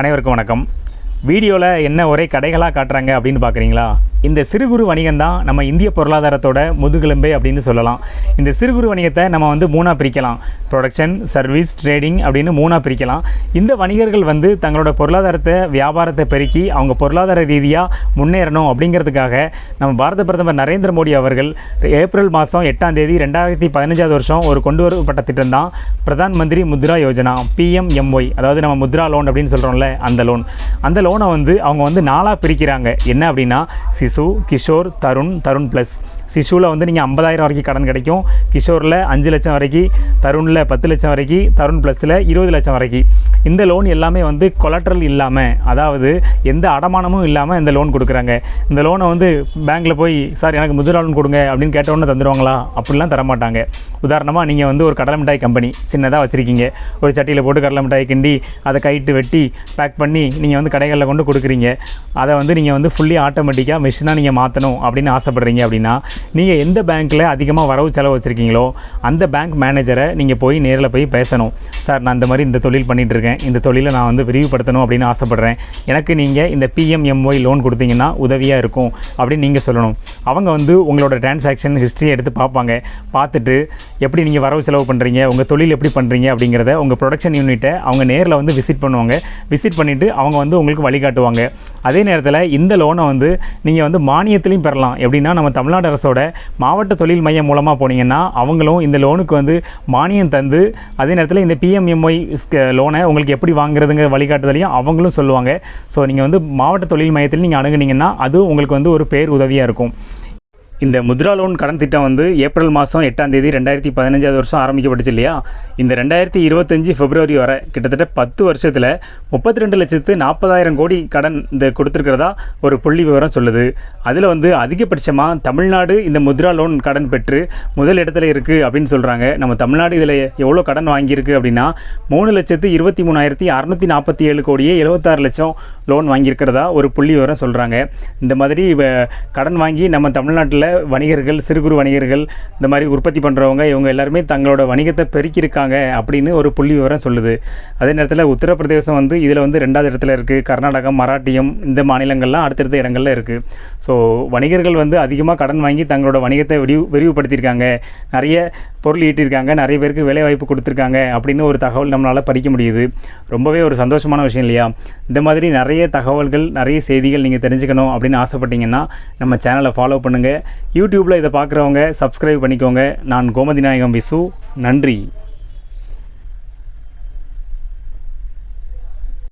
அனைவருக்கும் வணக்கம். வீடியோவில் என்ன ஒரே கடைகளாக காட்டுறாங்க அப்படின்னு பார்க்குறீங்களா இந்த சிறு குறு வணிகம் தான் நம்ம இந்திய பொருளாதாரத்தோட முதுகெலும்பே அப்படின்னு சொல்லலாம். இந்த சிறு குறு வணிகத்தை நம்ம வந்து மூணாக பிரிக்கலாம். ப்ரொடக்ஷன் சர்வீஸ் ட்ரேடிங் அப்படின்னு மூணாக பிரிக்கலாம். இந்த வணிகர்கள் வந்து தங்களோட பொருளாதாரத்தை வியாபாரத்தை பெருக்கி அவங்க பொருளாதார ரீதியாக முன்னேறணும் அப்படிங்கிறதுக்காக நம்ம பாரத பிரதமர் நரேந்திர மோடி அவர்கள் ஏப்ரல் மாதம் எட்டாம் தேதி ரெண்டாயிரத்தி பதினஞ்சாவது வருஷம் ஒரு கொண்டு வரப்பட்ட திட்டம் தான் பிரதான் மந்திரி முத்ரா யோஜனா பிஎம்எம்ஒய் அதாவது நம்ம முத்ரா லோன் அப்படின்னு சொல்கிறோம்ல அந்த லோன் அந்த லோனை வந்து அவங்க வந்து நாலாக பிரிக்கிறாங்க. என்ன அப்படின்னா சிசு கிஷோர் தருண் தருண் ப்ளஸ் சிசுவில் வந்து நீங்கள் ஐம்பதாயிரம் வரைக்கும் கடன் கிடைக்கும். கிஷோரில் அஞ்சு லட்சம் வரைக்கும் தருணில் பத்து லட்சம் வரைக்கும் தருண் ப்ளஸில் இருபது லட்சம் வரைக்கும். இந்த லோன் எல்லாமே வந்து கொலட்ரல் இல்லாமல் அதாவது எந்த அடமானமும் இல்லாமல் இந்த லோன் கொடுக்குறாங்க. இந்த லோனை வந்து பேங்க்கில் போய் சார் எனக்கு முதிரா லோன் கொடுங்க அப்படின்னு கேட்ட தந்துடுவாங்களா அப்படிலாம் தரமாட்டாங்க. உதாரணமாக நீங்கள் வந்து ஒரு கடலை மிட்டாய் கம்பெனி சின்னதாக வச்சுருக்கீங்க. ஒரு சட்டியில் போட்டு கடலை மிட்டாய் கிண்டி அதை கைட்டு வெட்டி பேக் பண்ணி நீங்கள் வந்து கடைகளில் கொண்டு கொடுக்குறீங்க. அதை வந்து நீங்கள் வந்து ஃபுல்லி ஆட்டோமேட்டிக்காக மிஷினாக நீங்கள் மாற்றணும் அப்படின்னு ஆசைப்படுறீங்க அப்படின்னா நீங்கள் எந்த பேங்க்கில் அதிகமாக வரவு செலவு வச்சுருக்கீங்களோ அந்த பேங்க் மேனேஜரை நீங்கள் போய் நேரில் போய் பேசணும். சார் நான் இந்த மாதிரி இந்த தொழில் பண்ணிட்டு இருக்கேன். இந்த தொழிலை நான் வந்து விரிவுபடுத்தணும் அப்படின்னு ஆசைப்பட்றேன். எனக்கு நீங்கள் இந்த பிஎம்எம்ஒய் லோன் கொடுத்தீங்கன்னா உதவியாக இருக்கும் அப்படின்னு நீங்கள் சொல்லணும். அவங்க வந்து உங்களோட டிரான்சாக்ஷன் ஹிஸ்ட்ரி எடுத்து பார்ப்பாங்க. பார்த்துட்டு எப்படி நீங்கள் வரவு செலவு பண்ணுறீங்க உங்கள் தொழில் எப்படி பண்ணுறீங்க அப்படிங்கிறத உங்கள் ப்ரொடக்ஷன் யூனிட்டை அவங்க நேரில் வந்து விசிட் பண்ணுவாங்க. விசிட் பண்ணிவிட்டு அவங்க வந்து உங்களுக்கு வழிகாட்டுவாங்க. அதே நேரத்தில் இந்த லோனை வந்து நீங்கள் வந்து வந்து மானியத்திலையும் பெறலாம். எப்படின்னா நம்ம தமிழ்நாடு அரசோட மாவட்ட தொழில் மையம் மூலமாக போனீங்கன்னா அவங்களும் இந்த லோனுக்கு வந்து மானியம் தந்து அதே நேரத்தில் இந்த பிஎம்எம்ஒய் லோனை உங்களுக்கு எப்படி வாங்குறதுங்கிற வழிகாட்டுதலையும் அவங்களும் சொல்லுவாங்க. ஸோ நீங்கள் வந்து மாவட்ட தொழில் மையத்தில் நீங்கள் அணுகுனீங்கன்னா அது உங்களுக்கு வந்து ஒரு பேர் உதவியாக இருக்கும். இந்த முத்ரா லோன் கடன் திட்டம் வந்து ஏப்ரல் மாதம் எட்டாம் தேதி ரெண்டாயிரத்தி பதினஞ்சாவது வருஷம் ஆரம்பிக்கப்பட்டுச்சு இல்லையா? இந்த ரெண்டாயிரத்தி இருபத்தஞ்சி பிப்ரவரி வரை கிட்டத்தட்ட பத்து வருஷத்தில் முப்பத்தி ரெண்டு லட்சத்து நாற்பதாயிரம் கோடி கடன் இந்த கொடுத்துருக்கிறதா ஒரு புள்ளி விவரம் சொல்லுது. அதில் வந்து அதிகபட்சமாக தமிழ்நாடு இந்த முத்ரா லோன் கடன் பெற்று முதல் இடத்துல இருக்குது அப்படின்னு சொல்கிறாங்க நம்ம தமிழ்நாடு இதில் எவ்வளோ கடன் வாங்கியிருக்கு அப்படின்னா மூணு லட்சத்து இருபத்தி மூணாயிரத்தி அறநூற்றி நாற்பத்தி ஏழு கோடியே எழுபத்தாறு லட்சம் லோன் வாங்கியிருக்கிறதா ஒரு புள்ளி விவரம் சொல்கிறாங்க இந்த மாதிரி கடன் வாங்கி நம்ம தமிழ்நாட்டில் வணிகர்கள் சிறு குறு வணிகர்கள் இந்த மாதிரி உற்பத்தி பண்ணுறவங்க இவங்க எல்லாருமே தங்களோட வணிகத்தை பெருக்கியிருக்காங்க அப்படின்னு ஒரு புள்ளி விவரம் சொல்லுது. அதே நேரத்தில் உத்தரப்பிரதேசம் வந்து இதில் வந்து ரெண்டாவது இடத்துல இருக்குது கர்நாடகம் மராட்டியம் இந்த மாநிலங்கள்லாம் அடுத்தடுத்த இடங்களில் இருக்குது ஸோ வணிகர்கள் வந்து அதிகமாக கடன் வாங்கி தங்களோட வணிகத்தை விரிவு விரிவுபடுத்தியிருக்காங்க. நிறைய பொருள் ஈட்டியிருக்காங்க நிறைய பேருக்கு வேலைவாய்ப்பு கொடுத்துருக்காங்க அப்படின்னு ஒரு தகவல் நம்மளால் படிக்க முடியுது. ரொம்பவே ஒரு சந்தோஷமான விஷயம் இல்லையா? இந்த மாதிரி நிறைய தகவல்கள் நிறைய செய்திகள் நீங்கள் தெரிஞ்சுக்கணும் அப்படின்னு ஆசைப்பட்டீங்கன்னா நம்ம சேனலை ஃபாலோ பண்ணுங்கள் யூடியூப்பில் இதை பார்க்குறவங்க சப்ஸ்கிரைப் பண்ணிக்கோங்க. நான் கோமதி நாயகம் விசு. நன்றி.